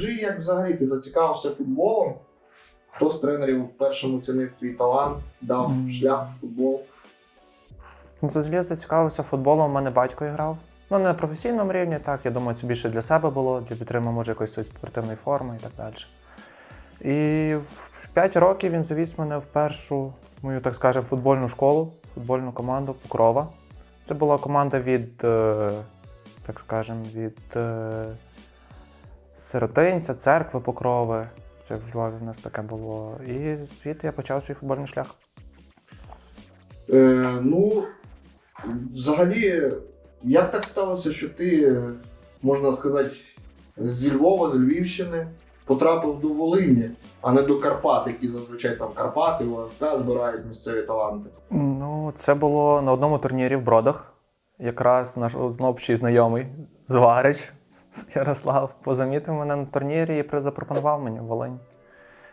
розкажи, як взагалі ти зацікавився футболом? Хто з тренерів першим оцінив твій талант, дав шлях в футбол? Взагалі зацікавився футболом, у мене батько грав. Ну, не на професійному рівні, так. Я думаю, це більше для себе було, для підтримки, може, якоїсь спортивної форми і так далі. І в 5 років він завіз мене в першу мою, так скажемо, футбольну школу, футбольну команду Покрова. Це була команда від, е, так скажемо, від е, Сиротинця, церкви Покрови. Це в Львові в нас таке було. І звідти я почав свій футбольний шлях. Е, ну, взагалі, як так сталося, що ти, можна сказати, зі Львова, з Львівщини потрапив до Волині, а не до Карпат, які зазвичай там Карпати, УФК збирають місцеві таланти. Ну, це було на одному турнірі в Бродах. Якраз наш знов знайомий Зварич Ярослав позамітив мене на турнірі і запропонував мені Волинь.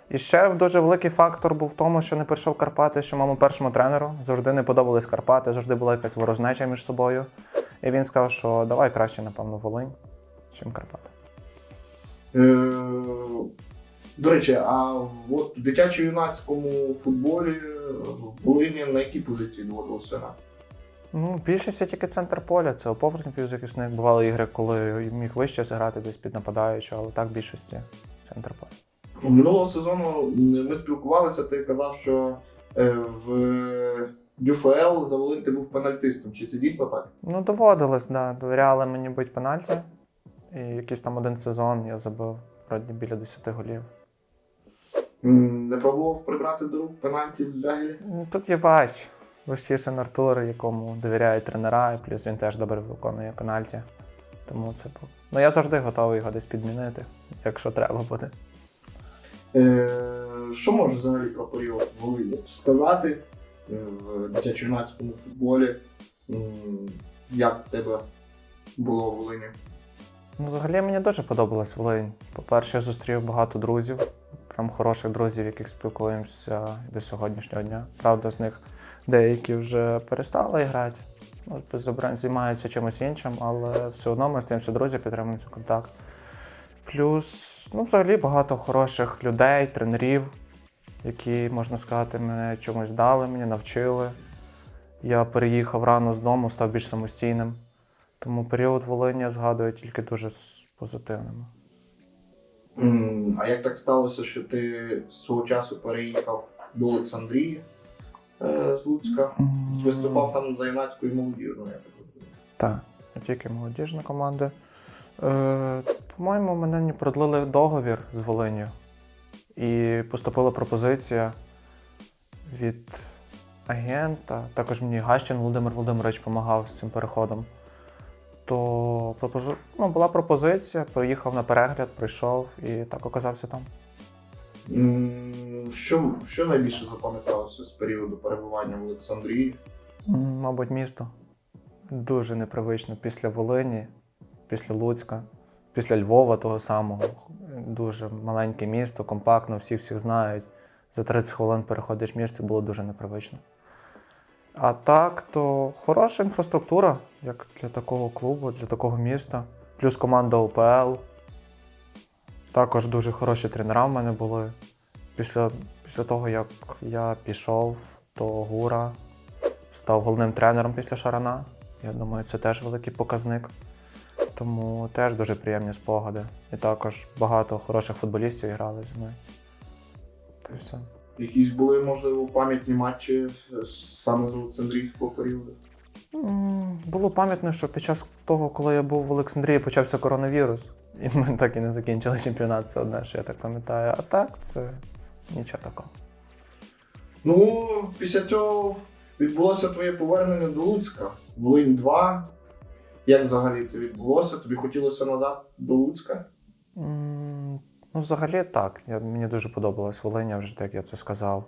І ще дуже великий фактор був в тому, що не прийшов Карпати, що моєму першому тренеру завжди не подобались Карпати, завжди була якась ворожнеча між собою. І він сказав, що давай краще, напевно, Волинь, чим Карпати. Е, до речі, а в дитячо-юнацькому футболі Волині на якій позиції доводилося грати? Ну, більшість я тільки центр поля, це опорний півзахисник. Бували ігри, коли міг вище зіграти десь під нападаючого, але так більшості центр поля. Минулого сезону ми спілкувалися, ти казав, що е, в ДЮФЛ за Волинь ти був пенальтистом. Чи це дійсно так? Ну, доводилось, да. Довіряли мені бути пенальті. І якийсь там один сезон я забив вроді біля 10 голів. Не пробував прибрати до рук пенальті в Лягелі? Тут є важче. Важчіше Артур, якому довіряють тренера, і плюс він теж добре виконує пенальті. Тому це. Ну я завжди готовий його десь підмінити, якщо треба буде. Е, що можеш взагалі про період Волині сказати е, в дитячо-юнацькому футболі? Як в тебе було в Волині? Ну, взагалі мені дуже подобалась Волинь. По-перше, я зустрів багато друзів, прям хороших друзів, яких спілкуємося до сьогоднішнього дня. Правда, з них деякі вже перестали грати, ну, займаються чимось іншим, але все одно ми стаємося друзі, підтримуємо контакт. Плюс, ну, взагалі багато хороших людей, тренерів, які, можна сказати, мене чомусь дали, мені навчили. Я переїхав рано з дому, став більш самостійним. Тому період Волині я згадую тільки дуже з позитивними. А як так сталося, що ти свого часу переїхав до Олександрії з Луцька? Виступав там за юнацькою молодіжною, я так розумію. Так, тільки молодіжна команда. Е, по-моєму, мене не продлили договір з Волиню. І поступила пропозиція від агента. Також мені Гащин Володимир Володимирович допомагав з цим переходом. То ну, була пропозиція, поїхав на перегляд, прийшов і так оказався там. Що, що найбільше запам'яталося з періоду перебування в Олександрії? Мабуть, місто. Дуже непривично після Волині, після Луцька, після Львова того самого. Дуже маленьке місто, компактно, всі всіх знають. За 30 хвилин переходиш місто, було дуже непривично. А так, то хороша інфраструктура, як для такого клубу, для такого міста. Плюс команда УПЛ. Також дуже хороші тренера в мене були. Після, після того, як я пішов, то Гура став головним тренером після Шарана. Я думаю, це теж великий показник. Тому теж дуже приємні спогади. І також багато хороших футболістів грали зі мною. Та все. Якісь були, можливо, пам'ятні матчі е, саме з Олександрійського періоду? М, Було пам'ятно, що під час того, коли я був в Олександрії, почався коронавірус. І ми так і не закінчили чемпіонат. Це одне, що я так пам'ятаю. А так, це нічого такого. Ну, після цього відбулося твоє повернення до Луцька. Волинь 2. Як взагалі це відбулося? Тобі хотілося назад до Луцька? Ну, взагалі так. Я, мені дуже подобалась Волиня, вже так я це сказав.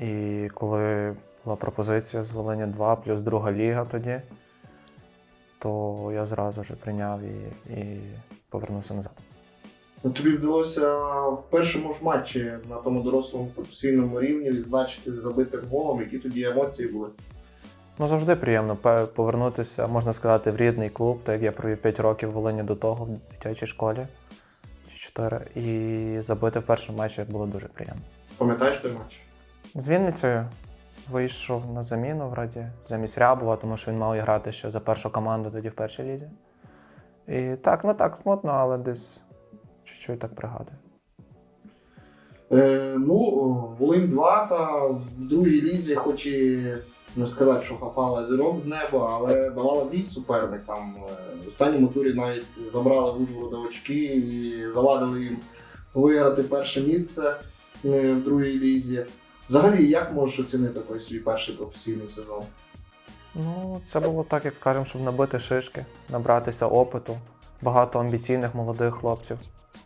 І коли була пропозиція з Волині 2 плюс друга ліга тоді, то я зразу ж прийняв і, і повернувся назад. Ну, Тобі вдалося в першому ж матчі на тому дорослому професійному рівні відзначити забитим голом, які тоді емоції були. Ну, завжди приємно повернутися, можна сказати, в рідний клуб, так як я провів 5 років в Волині до того в дитячій школі. чи 4. І забити в першому матчі було дуже приємно. Пам'ятаєш той матч? З Вінницею вийшов на заміну вроді замість Рябова, тому що він мав грати ще за першу команду тоді в першій лізі. І так, ну так, смутно, але десь чуть-чуть так пригадую. Е, ну, Волинь 2 та в другій лізі, хоч і не сказати, що хапала зірок з неба, але давала бій суперникам. Е, В останньому турі навіть забрали в Ужгорода очки і завадили їм виграти перше місце е, в другій лізі. Взагалі, як можеш оцінити той свій перший професійний сезон? Ну, це було так, як скажемо, щоб набити шишки, набратися опиту. Багато амбіційних молодих хлопців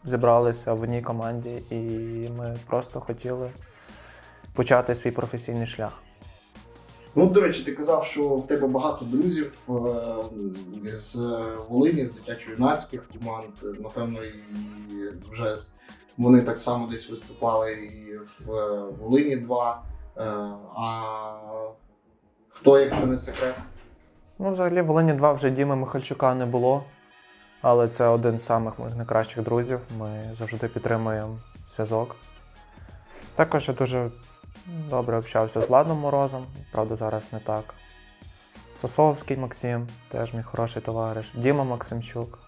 зібралися в одній команді, і ми просто хотіли почати свій професійний шлях. Ну, до речі, ти казав, що в тебе багато друзів е, з Волині, з дитячо-юнацьких команд. Напевно, і вже вони так само десь виступали і в е, Волині 2. Е, А хто, якщо не секрет? Ну, взагалі, в Волині 2 вже Діми Михальчука не було, але це один з самих моїх найкращих друзів. Ми завжди підтримуємо зв'язок. Також я дуже добре общався з Владом Морозом, правда, зараз не так. Сосовський Максим, теж мій хороший товариш, Діма Максимчук.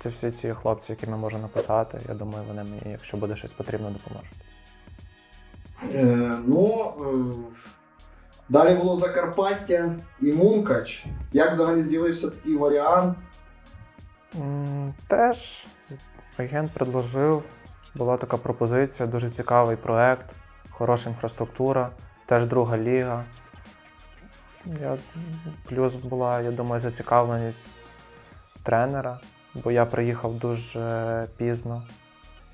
Це всі ці хлопці, які ми можемо написати. Я думаю, вони мені, якщо буде щось потрібно, допоможуть. Е, Ну, е, далі було Закарпаття і Мункач. Як взагалі з'явився такий варіант? М, Теж з- агент предложив, була така пропозиція, дуже цікавий проект, хороша інфраструктура, теж друга ліга. Я, плюс була, я думаю, зацікавленість тренера, бо я приїхав дуже пізно.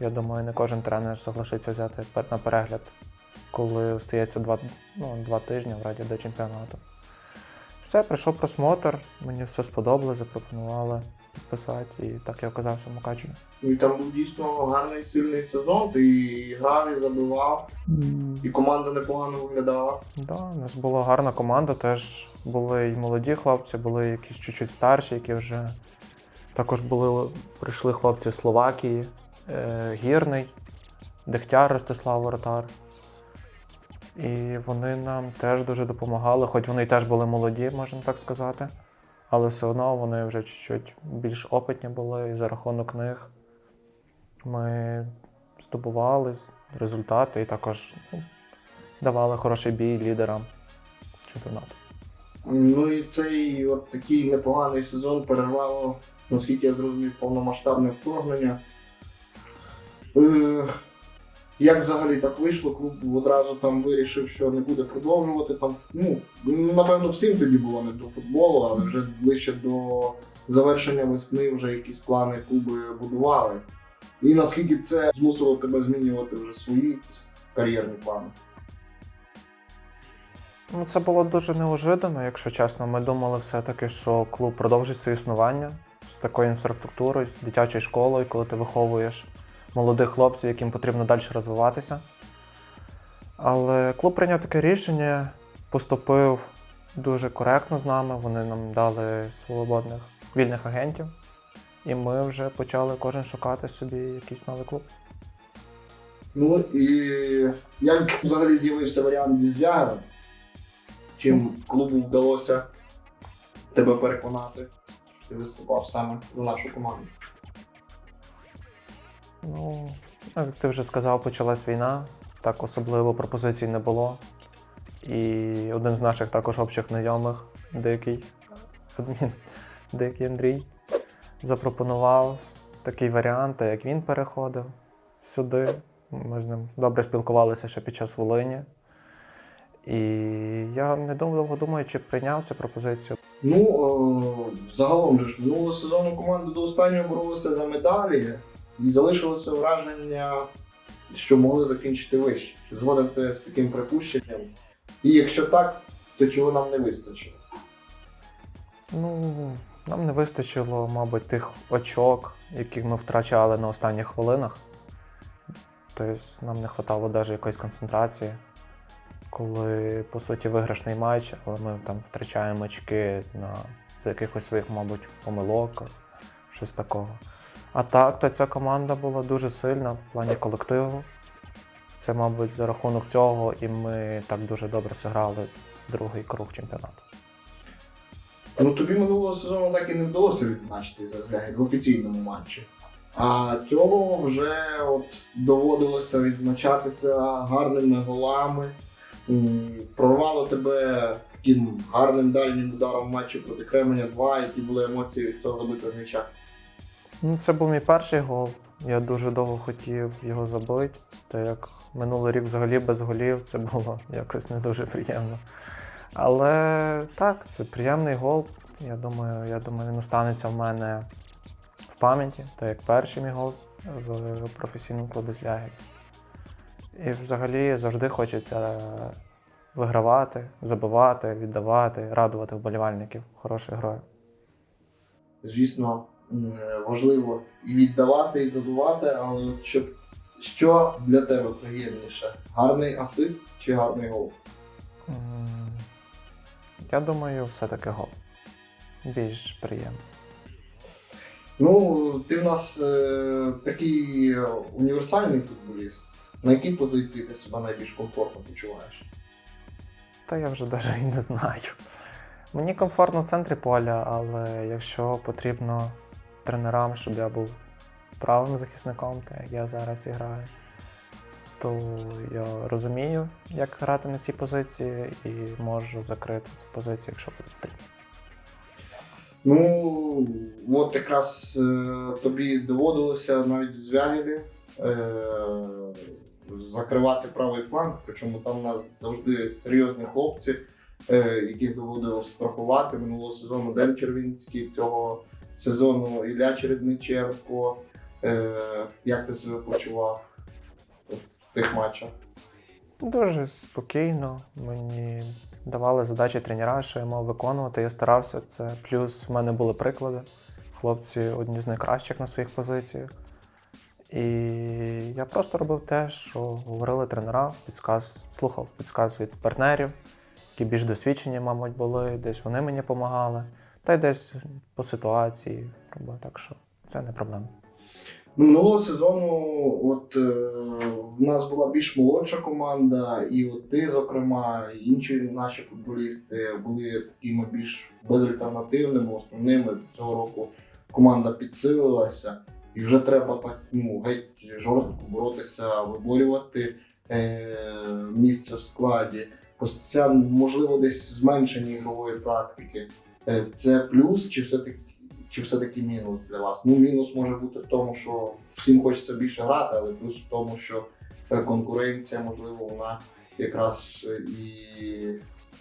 Я думаю, не кожен тренер соглашиться взяти на перегляд, коли остається два, ну, два тижні вроді, до чемпіонату. Все, прийшов просмотр, мені все сподобалось, запропонували підписати, і так я оказався в Мукачеві. Ну, І там був дійсно гарний сильний сезон. Ти і грав, і забивав, і команда непогано виглядала. Да, у нас була гарна команда, теж були і молоді хлопці, були якісь чуть-чуть старші, які вже також були, прийшли хлопці з Словакії, е, Гірний, Дегтяр Ростислав Воротар. І вони нам теж дуже допомагали, хоч вони теж були молоді, можна так сказати. Але все одно вони вже чуть-чуть більш опитні були, і за рахунок них ми здобували результати і також ну, давали хороший бій лідерам чемпіонату. Ну і цей от такий непоганий сезон перервало, наскільки я зрозумів, повномасштабне вторгнення. Е, як взагалі так вийшло? Клуб одразу там вирішив, що не буде продовжувати. Там, ну, напевно, всім тоді було не до футболу, але вже ближче до завершення весни вже якісь плани клуби будували. І наскільки це змусило тебе змінювати вже свої кар'єрні плани? Ну, це було дуже неожиданно, якщо чесно. Ми думали все-таки, що клуб продовжить своє існування з такою інфраструктурою, з дитячою школою, коли ти виховуєш молодих хлопців, яким потрібно далі розвиватися. Але клуб прийняв таке рішення, поступив дуже коректно з нами. Вони нам дали свободних вільних агентів, і ми вже почали кожен шукати собі якийсь новий клуб. Ну і як взагалі з'явився варіант звягом? Чим клубу вдалося тебе переконати, ти виступав саме за нашу команду? Ну, як ти вже сказав, почалась війна, так особливо пропозицій не було. І один з наших також общих знайомих, дикий адмін, дикий Андрій, запропонував такий варіант, як він переходив сюди. Ми з ним добре спілкувалися ще під час Волині. І я недовго думаючи, прийняв цю пропозицію. Ну, е, загалом же ж минулого сезону команда до останнього боролася за медалі і залишилося враження, що могли закінчити вище. Чи згоден ти з таким припущенням? І якщо так, то чого нам не вистачило? Ну, нам не вистачило, мабуть, тих очок, яких ми втрачали на останніх хвилинах. Тобто нам не вистачало навіть якоїсь концентрації, коли, по суті, виграшний матч, але ми там втрачаємо очки на, з якихось своїх, мабуть, помилок, щось такого. А так, то ця команда була дуже сильна в плані колективу. Це, мабуть, за рахунок цього, і ми так дуже добре зіграли другий круг чемпіонату. Ну тобі минулого сезону так і не вдалося відзначити за в офіційному матчі. А цього вже от доводилося відзначатися гарними голами. Прорвало тебе таким гарним дальнім ударом в матчі проти Кременя 2, які були емоції від цього забитого м'яча. Ну, це був мій перший гол. Я дуже довго хотів його забити. Так як минулий рік взагалі без голів це було якось не дуже приємно. Але так, це приємний гол. Я думаю, я думаю, він останеться в мене в пам'яті, так як перший мій гол в професійному клубі Звягель. І взагалі завжди хочеться вигравати, забивати, віддавати, радувати вболівальників хорошою грою. Звісно, важливо і віддавати, і забувати, але щоб що для тебе приємніше? Гарний асист чи гарний гол? Я думаю, все-таки гол. Більш приємно. Ну, ти в нас е, такий універсальний футболіст. На якій позиції ти себе найбільш комфортно почуваєш? Та я вже навіть і не знаю. Мені комфортно в центрі поля, але якщо потрібно тренерам, щоб я був правим захисником, так як я зараз і граю, то я розумію, як грати на цій позиції і можу закрити цю позицію, якщо буде потрібно. Ну, от якраз е, тобі доводилося навіть в Звягелі е, закривати правий фланг, причому там у нас завжди серйозні хлопці, е, яких доводилось страхувати минулого сезону Ден Червінський, цього сезону Ілля Чередниченко. Е, як ти себе почував в тих матчах? Дуже спокійно. Мені давали задачі тренера, що я мав виконувати. Я старався це. Плюс в мене були приклади. Хлопці одні з найкращих на своїх позиціях. І я просто робив те, що говорили тренера, підсказ, слухав підсказ від партнерів, які більш досвідчені, мабуть, були, десь вони мені допомагали, та й десь по ситуації. Так що це не проблема. Ну, минулого сезону от, е, в нас була більш молодша команда, і от ти, зокрема, інші наші футболісти були такими більш безальтернативними, основними. Цього року команда підсилилася, і вже треба так ну, геть жорстко боротися, виборювати е, місце в складі. Це, можливо, десь зменшення ігрової практики. Е, це плюс, чи все-таки чи все-таки мінус для вас? Ну, мінус може бути в тому, що всім хочеться більше грати, але плюс в тому, що е, конкуренція, можливо, вона якраз е, і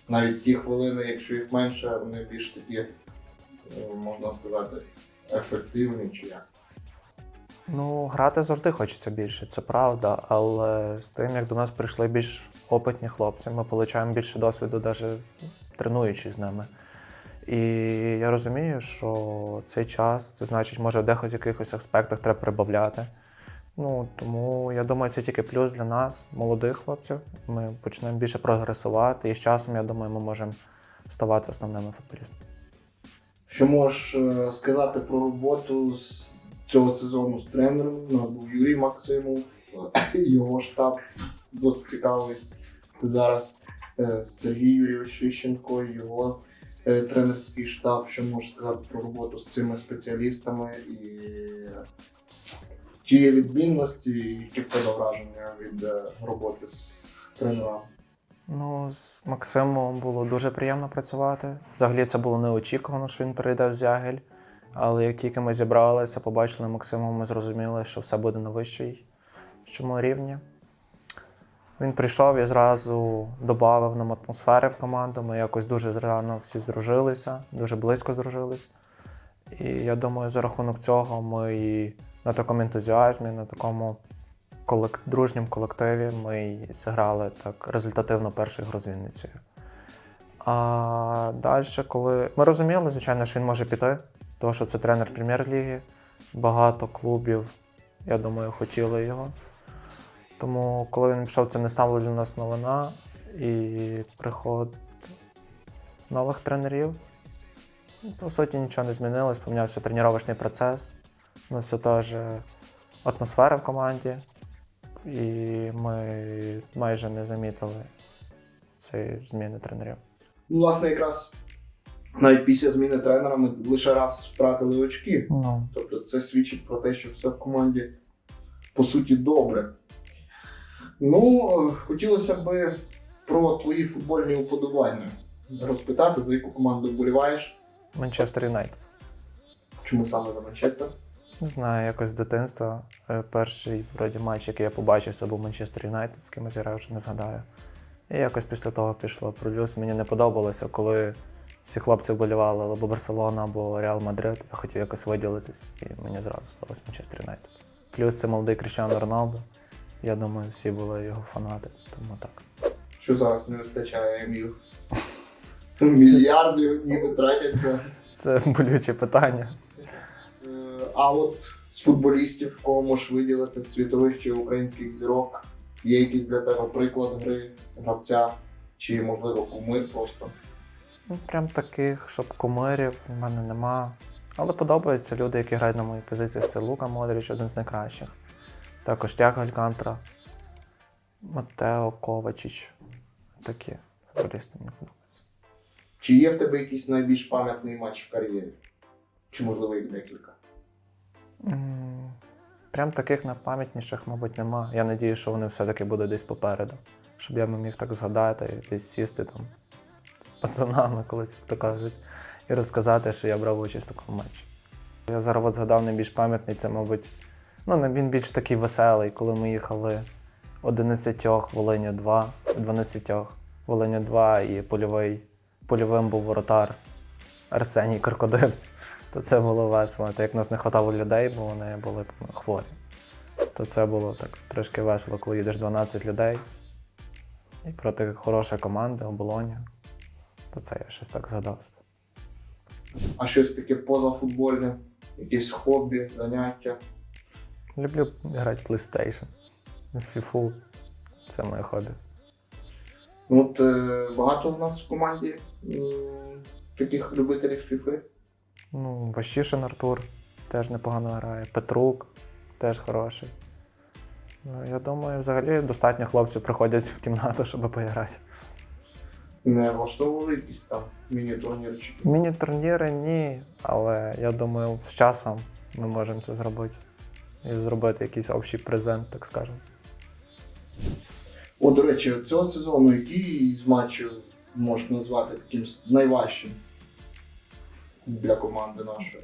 навіть ті хвилини, якщо їх менше, вони більш такі, е, можна сказати, ефективні чи як. Ну, грати завжди хочеться більше, це правда. Але з тим, як до нас прийшли більш опитні хлопці, ми отримуємо більше досвіду, навіть тренуючись з ними. І я розумію, що цей час, це значить, може, в дехось якихось аспектах треба прибавляти. Ну, тому я думаю, це тільки плюс для нас, молодих хлопців. Ми почнемо більше прогресувати, і з часом, я думаю, ми можемо ставати основними футболістами. Що можеш е, сказати про роботу з цього сезону з тренером? У нас був Юрій Максимов, е, його штаб досить цікавий зараз. Е, Сергій Юрійович Шищенко, його е, тренерський штаб. Що можеш сказати про роботу з цими спеціалістами і чи є відмінності, і які враження від е, роботи з тренерами? Ну, з Максимом було дуже приємно працювати. Взагалі це було неочікувано, що він перейде в Зягель. Але як тільки ми зібралися, побачили Максима, ми зрозуміли, що все буде на вищій чому рівні. Він прийшов і зразу додав нам атмосфери в команду. Ми якось дуже рано всі здружилися, дуже близько здружились. І я думаю, за рахунок цього ми і на такому ентузіазмі, на такому колек... дружньому колективі ми зіграли так результативно перший гру. А далі, коли ми розуміли, звичайно, що він може піти, тому що це тренер прем'єр-ліги. Багато клубів, я думаю, хотіли його. Тому, коли він пішов, це не стало для нас новина. І приход нових тренерів. По суті, нічого не змінилось, помінявся тренувальний процес. Ну, це теж атмосфера в команді, і ми майже не замітили цієї зміни тренерів. Ну, власне, якраз навіть після зміни тренера ми лише раз втратили очки. Ну, Тобто це свідчить про те, що все в команді по суті добре. Ну, хотілося б про твої футбольні уподобання розпитати, за яку команду вболіваєш, Манчестер Юнайтед. чому саме за Манчестер. Не знаю, якось з дитинства. е, Перший вроді матч, який я побачив, це був Манчестер Юнайтед, з кимось я вже не згадаю. І якось після того пішло. Плюс мені не подобалося, коли всі хлопці вболівали або Барселона, або Реал Мадрид. Я хотів якось виділитись, і мені зразу сподобався Манчестер Юнайтед. Плюс це молодий Кріщано Роналдо. Я думаю, всі були його фанати, тому так. Що зараз не вистачає Еміл? Мільярди ніби тратяться. Це болюче питання. Е, А от з футболістів, кого можеш виділити з світових чи українських зірок, є якийсь для тебе приклад гри гравця, чи можливо кумир просто. Ну, прям таких, щоб кумирів в мене нема. Але подобаються люди, які грають на моїй позиції. Це Лука Модріч, один з найкращих. Також Тяг Алькантра, Матео Ковачич. Такі футболісти мені подобаються. Чи є в тебе якийсь найбільш пам'ятний матч в кар'єрі? Чи можливо їх декілька? Прям таких найпам'ятніших, мабуть, нема. Я надію, що вони все-таки будуть десь попереду. Щоб я міг так згадати, десь сісти там пацанами, колись то кажуть, і розказати, що я брав участь в такому матчі. Я зараз от згадав найбільш пам'ятний, це, мабуть, ну, він більш такий веселий, коли ми їхали 11 Волиня 2, 12 Волиня 2 і польовий, польовим був воротар Арсеній Крокодил. То це було весело. Так як нас не вистачало людей, бо вони були хворі. То це було так трошки весело, коли їдеш 12 людей і проти хорошої команди, оболоня. То це я щось так згадав. А щось таке позафутбольне, якесь хобі, заняття. Люблю грати в PlayStation, в FIFA. Це моє хобі. Ну, От е, багато у нас в команді м, таких любителів фіфи. Ну, Ващишин Артур теж непогано грає. Петрук теж хороший. Ну, я думаю, взагалі достатньо хлопців приходять в кімнату, щоб поіграти. Не влаштовували якісь там міні-турнірчики. Міні-турніри ні, але я думаю, з часом ми можемо це зробити. І зробити якийсь общий презент, так скажемо. О, до речі, цього сезону який з матчів можна назвати таким найважчим для команди нашої?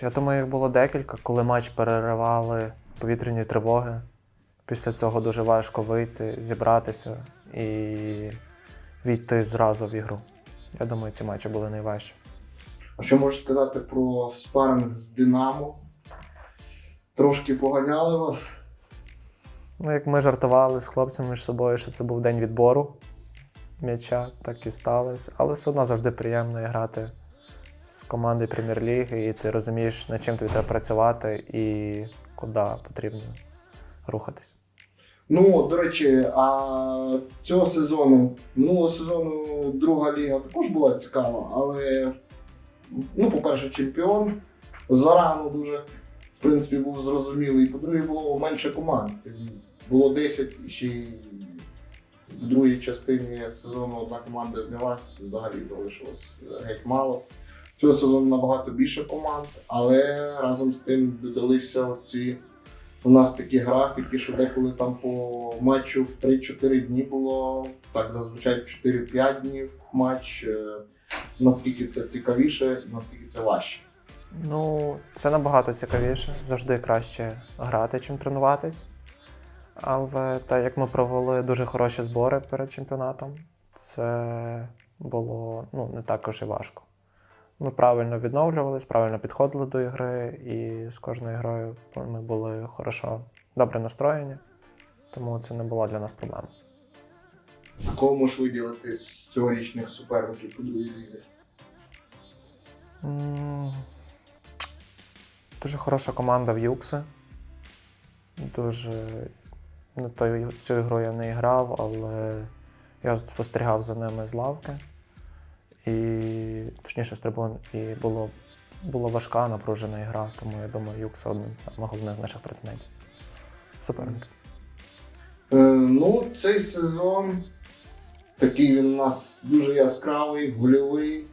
Я думаю, їх було декілька, коли матч переривали повітряні тривоги. Після цього дуже важко вийти, зібратися і війти зразу в ігру. Я думаю, ці матчі були найважчі. А що можеш сказати про спаринг з Динамо? Трошки поганяли вас. Ну, як ми жартували з хлопцями між собою, що це був день відбору м'яча, так і сталося. Але все одно завжди приємно грати з командою прем'єр-ліги, і ти розумієш, над чим тобі треба працювати і куди потрібно рухатись. Ну, до речі, а цього сезону, минулого сезону друга ліга також була цікава, але, ну, по-перше, чемпіон зарано дуже, в принципі, був зрозумілий. По-друге, було менше команд. Було 10, і ще в другій частині сезону одна команда знялась, взагалі залишилось геть мало. Цього сезону набагато більше команд, але разом з тим додалися ці у нас такі графіки, що деколи там по матчу в 3-4 дні було, так зазвичай 4-5 днів матч. Е, Наскільки це цікавіше, наскільки це важче. Ну, це набагато цікавіше. Завжди краще грати, чим тренуватись. Але так як ми провели дуже хороші збори перед чемпіонатом, це було ну, не також і важко. Ми правильно відновлювались, правильно підходили до ігри, і з кожною грою ми були хорошо, добре настроєні, тому це не було для нас проблем. А кого можеш виділити з цьогорічних суперників по другій лізі? Дуже хороша команда в Юкси. Дуже. Ну, то, цю ігру я не грав, але я спостерігав за ними з лавки. І точніше з трибун, і було була важка, напружена гра, тому я думаю, Юк це один з головних наших претендентів. Суперників. Е, ну, цей сезон такий він у нас дуже яскравий, гольовий.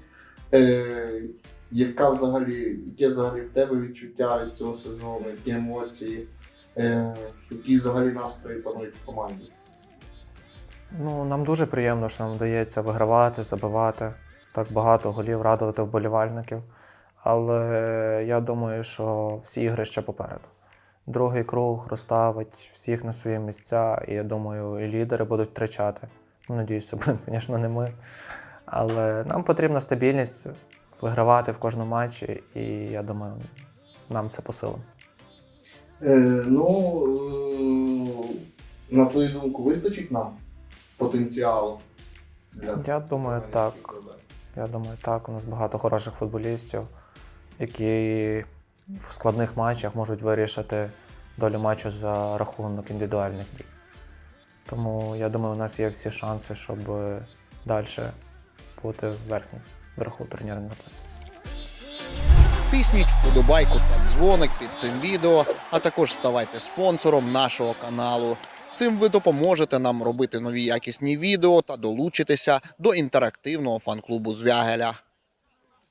Е, яка взагалі, яке взагалі в тебе відчуття від цього сезону, які емоції, е, які взагалі настрої панують в команді? Ну, нам дуже приємно, що нам вдається вигравати, забивати так багато голів, радувати вболівальників. Але я думаю, що всі ігри ще попереду. Другий круг розставить всіх на свої місця, і я думаю, і лідери будуть втрачати. Ну, надіюсь, будемо, звісно, не ми. Але нам потрібна стабільність, вигравати в кожному матчі, і я думаю, нам це по силам. Е, ну, е, на твою думку, вистачить нам потенціалу? Для Я думаю, так. Я думаю, так. У нас багато хороших футболістів, які в складних матчах можуть вирішити долю матчу за рахунок індивідуальних дій. Тому я думаю, у нас є всі шанси, щоб далі бути в верхній верху турнірного таблиці. Тисніть вподобайку та дзвоник під цим відео, а також ставайте спонсором нашого каналу. Цим ви допоможете нам робити нові якісні відео та долучитися до інтерактивного фан-клубу Звягеля.